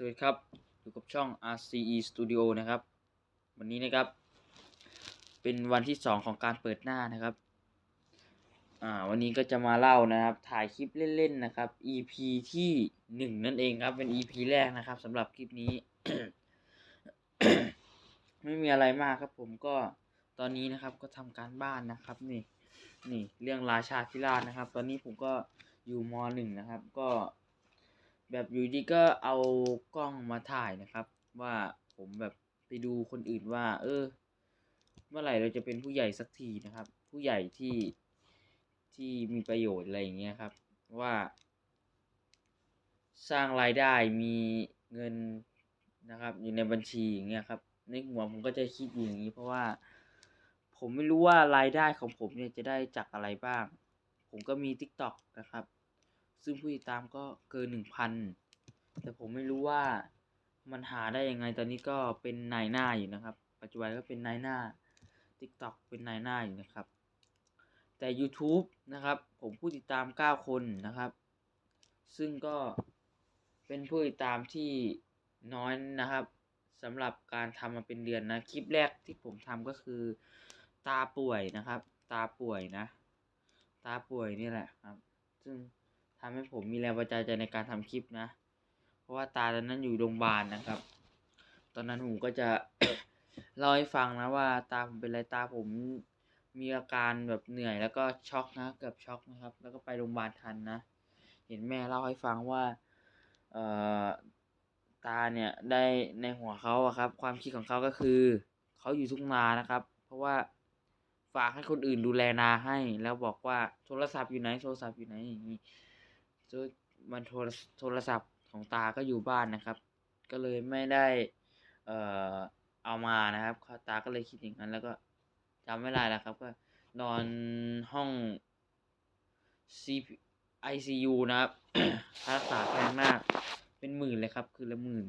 สวัสดีครับ อยู่กับช่อง RCE Studio นะครับ วันนี้นะครับ เป็นวันที่ 2 ของการเปิดหน้านะครับ อ่า วันนี้ก็จะมาเล่านะครับ ถ่ายคลิปเล่นๆนะครับ EP ที่ 1 นั่นเองครับ เป็น EP แรกนะครับสำหรับคลิปนี้ ไม่มีอะไรมากครับผมก็ตอนนี้นะครับก็ทำการบ้านนะครับ นี่ นี่เรื่องราชาธิราชนะครับ ตอนนี้ผมก็อยู่มหนึ่งนะครับ ก็ แบบอยู่ดีก็เอากล้องมาถ่ายนะครับ ว่าผมแบบไปดูคนอื่นว่า เออ เมื่อไหร่เราจะเป็นผู้ใหญ่สักทีนะครับ ผู้ใหญ่ที่ที่มีประโยชน์อะไรอย่างเงี้ยครับ ว่า สร้างรายได้มีเงินนะครับ อยู่ในบัญชีอย่างเงี้ยครับในหัวผมก็จะคิดอย่างนี้เพราะว่า ผมไม่รู้ว่ารายได้ของผมเนี่ยจะได้จากอะไรบ้าง ผมก็มี TikTok นะครับ ซึ่งผู้ติดตามก็เกินหนึ่งพันแต่ผมไม่รู้ว่ามันหาได้ยังไงตอนนี้ก็เป็นนายหน้าอยู่นะครับ ปัจจุบันก็เป็นนายหน้า TikTok เป็นนายหน้าอยู่นะครับ แต่ YouTube นะครับ ผมผู้ติดตาม 9 คนนะครับ ซึ่งก็เป็นผู้ติดตามที่น้อยนะครับสำหรับการทำมาเป็นเดือนนะ คลิปแรกที่ผมทำก็คือตาป่วยนะครับ ตาป่วยนะ ตาป่วยนี่แหละครับ ซึ่ง ทำให้ผมมีแรงบันดาลใจในการทำคลิปนะ เพราะว่าตาตอนนั้นอยู่โรงพยาบาลนะครับ ตอนนั้นผมก็จะเล่าให้ฟังนะว่าตาผมเป็นไรตาผมมีอาการแบบเหนื่อยแล้วก็ช็อกนะเกือบช็อกนะครับ แล้วก็ไปโรงพยาบาลทันนะ เห็นแม่เล่าให้ฟังว่าเอ่อตาเนี่ยได้ในหัวเขาอะครับ ความคิดของเขาก็คือเขาอยู่ทุ่งนานะครับ เพราะว่าฝากให้คนอื่นดูแลนาให้ แล้วบอกว่าโทรศัพท์อยู่ไหนโทรศัพท์อยู่ไหนอย่างนี้ โดยมันโทรโทรศัพท์ของตาก็อยู่บ้านนะครับ ก็เลยไม่ได้ เอ่อเอามานะครับตาก็เลยคิดอย่างนั้น แล้วก็จำไม่ได้แล้วครับ ก็นอนห้อง C ICU นะครับค่ารักษาแพงมาก เป็นหมื่นเลยครับ คือละหมื่น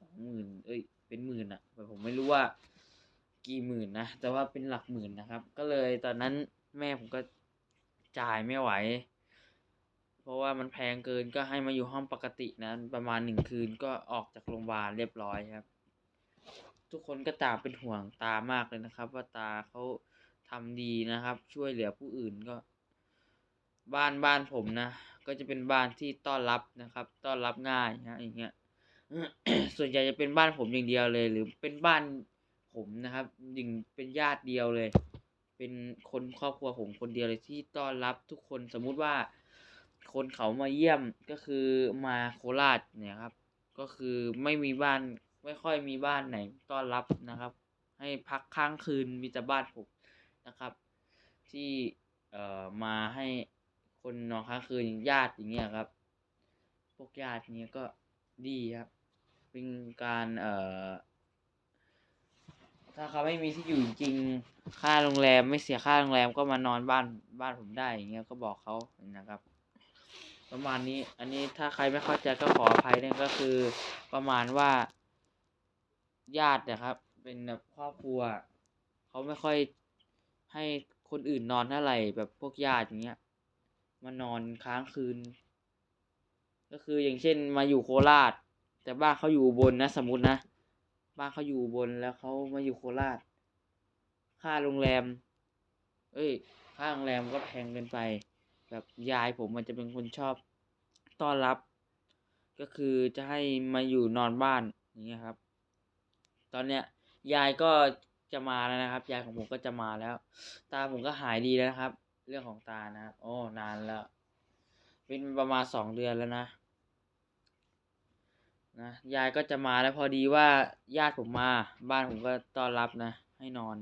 สองหมื่นเอ้ย เป็นหมื่นอะแต่ผมไม่รู้ว่ากี่หมื่นนะ แต่ว่าเป็นหลักหมื่นนะครับ ก็เลยตอนนั้นแม่ผมก็จ่ายไม่ไหว ราะว่ามันแพงเกินก็ให้มาอยู่ห้องปกตินะประมาณหนึ่งคืนก็ออกจากโรงพยาบาลเรียบร้อยครับ ทุกคนก็ตาเป็นห่วงตามากเลยนะครับ ว่าตาเขาทำดีนะครับ ช่วยเหลือผู้อื่นก็ บ้านบ้านผมนะก็จะเป็นบ้านที่ต้อนรับนะครับ ต้อนรับง่ายนะอย่างเงี้ยส่วนใหญ่จะเป็นบ้านผมอย่างเดียวเลย หรือเป็นบ้านผมนะครับยิงเป็นญาติเดียวเลย เป็นคนครอบครัวผมคนเดียวเลยที่ต้อนรับทุกคนสมมุติว่า คนเขามาเยี่ยมก็คือมาโคราชเนี่ยครับ ก็คือไม่มีบ้านไม่ค่อยมีบ้านไหนต้อนรับนะครับ ให้พักค้างคืนมีแต่บ้านผมนะครับ ที่เอ่อมาให้คนนอนค้างคืนญาติอย่างเงี้ยครับ พวกญาติเนี้ยก็ดีครับ เป็นการเอ่อถ้าเขาไม่มีที่อยู่จริงค่าโรงแรมไม่เสียค่าโรงแรมก็มานอนบ้านบ้านผมได้อย่างเงี้ยก็บอกเขานะครับ ประมาณนี้ อันนี้ถ้าใครไม่เข้าใจก็ขออภัยเนี่ยก็คือประมาณว่า ญาตินะครับ เป็นแบบครอบครัวเขาไม่ค่อยให้คนอื่นนอนเท่าไหร่แบบพวกญาติอย่างเงี้ยมานอนค้างคืน ก็คืออย่างเช่นมาอยู่โคราช แต่บ้านเขาอยู่บนนะ สมมตินะ บ้านเขาอยู่บนแล้วเขามาอยู่โคราช ค่าโรงแรม เอ้ย ค่าโรงแรมก็แพงเกินไป แบบยายผมมันจะเป็นคนชอบต้อนรับ ก็คือจะให้มาอยู่นอนบ้านอย่างเงี้ยครับ ตอนเนี้ยยายก็จะมาแล้วนะครับ ยายของผมก็จะมาแล้ว ตาผมก็หายดีแล้วนะครับ เรื่องของตานะครับโอ้นานแล้ว เป็นประมาณสองเดือนแล้วนะนะยายก็จะมาแล้วพอดีว่าญาติผมมา บ้านผมก็ต้อนรับนะ ให้นอน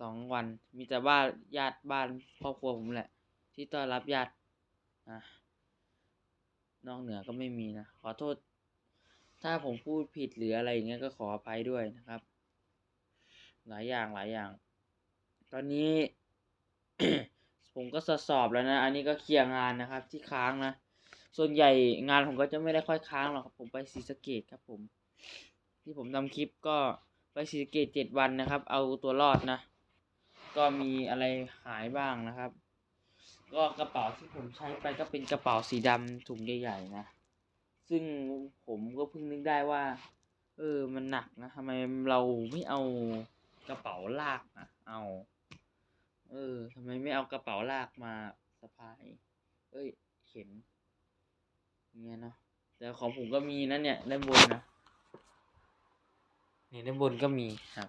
สองวัน มีแต่บ้านญาติบ้านครอบครัวผมแหละ ที่ต้อนรับญาตินะนอกเหนือก็ไม่มีนะ ขอโทษ ถ้าผมพูดผิดหรืออะไรอย่างเงี้ยก็ขออภัยด้วยนะครับ หลายอย่างหลายอย่าง ตอนนี้ ผมก็สอบแล้วนะ อันนี้ก็เคลียร์งานนะครับ ที่ค้างนะ ส่วนใหญ่งานผมก็จะไม่ได้ค่อยค้างหรอกครับ ผมไปศรีสะเกดครับผม ที่ผมทำคลิปก็ไปศรีสะเกดเจ็ดวันนะครับ เอาตัวรอดนะ ก็มีอะไรหายบ้างนะครับ ก็กระเป๋าที่ผมใช้ไปก็เป็นกระเป๋าสีดำถุงใหญ่ๆนะ ซึ่งผมก็เพิ่งนึกได้ว่า เออมันหนักนะทำไมเราไม่เอากระเป๋าลากอะเอา เออทำไมไม่เอากระเป๋าลากมาสะพาย เอ้ย เข็นอย่างเงี้ยเนาะแต่ของผมก็มีนะเนี่ยด้านบนนะนี่ด้านบนก็มีครับ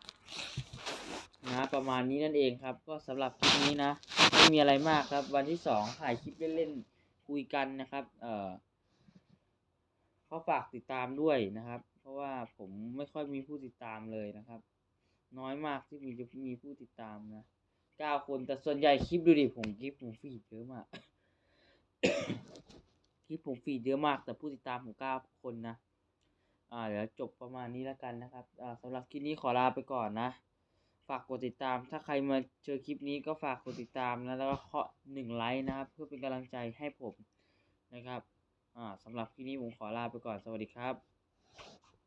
นะ ประมาณนี้นั่นเองครับ ก็สำหรับคลิปนี้นะ ไม่มีอะไรมากครับ วันที่สองถ่ายคลิปเล่นๆคุยกันนะครับ เอ่อก็ฝากติดตามด้วยนะครับ เพราะว่าผมไม่ค่อยมีผู้ติดตามเลยนะครับ น้อยมากที่มีจะมีผู้ติดตามนะเก้าคนแต่ส่วนใหญ่คลิปดูดิผมคลิปผมฟีดเยอะมากคลิปผมฟีดเยอะมาก แต่ผู้ติดตามผมเก้าคนนะอ่าเดี๋ยวจบประมาณนี้แล้วกันนะครับอ่าสำหรับคลิปนี้ขอลาไปก่อนนะากกดติดตาม ถ้าใครมาเจอคลิปนี้ก็ฝากกดติดตามนะแล้วก็เคาะหนึ่งไลค์นะครับ เพื่อเป็นกำลังใจให้ผมนะครับ อ่าสำหรับคลิปนี้ผมขอลาไปก่อนสวัสดีครับ